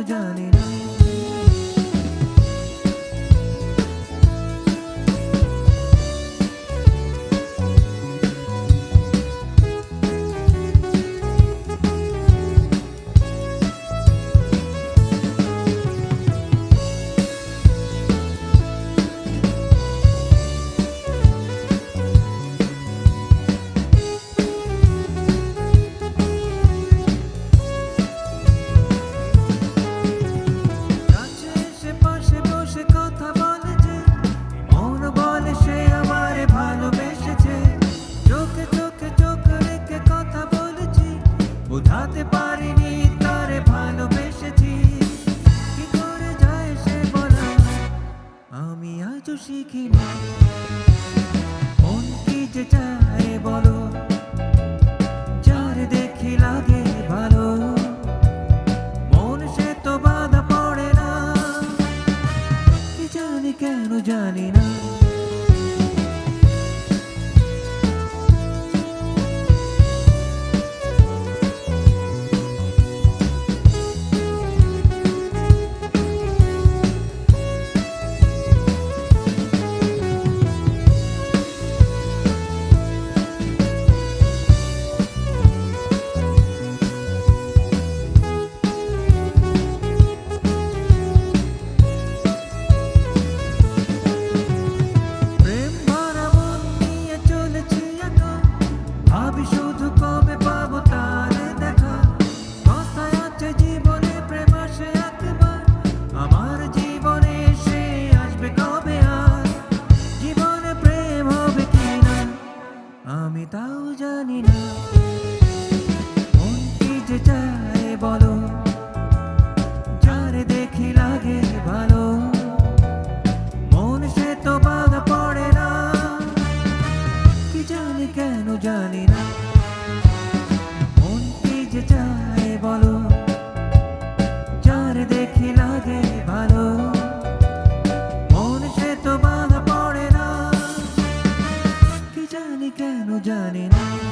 জানি না। বোঝাতে পারিনি তারে ভালোবেসেছি। কি করে যায় সে বলা? আমি আজও শিখিনি। আমি তাও জানি না। মন কি যে চায় বলো, যারে দেখি লাগে ভালো। মন সে তো বাধা পড়ে না, কি জানি কেন জানি না। journey.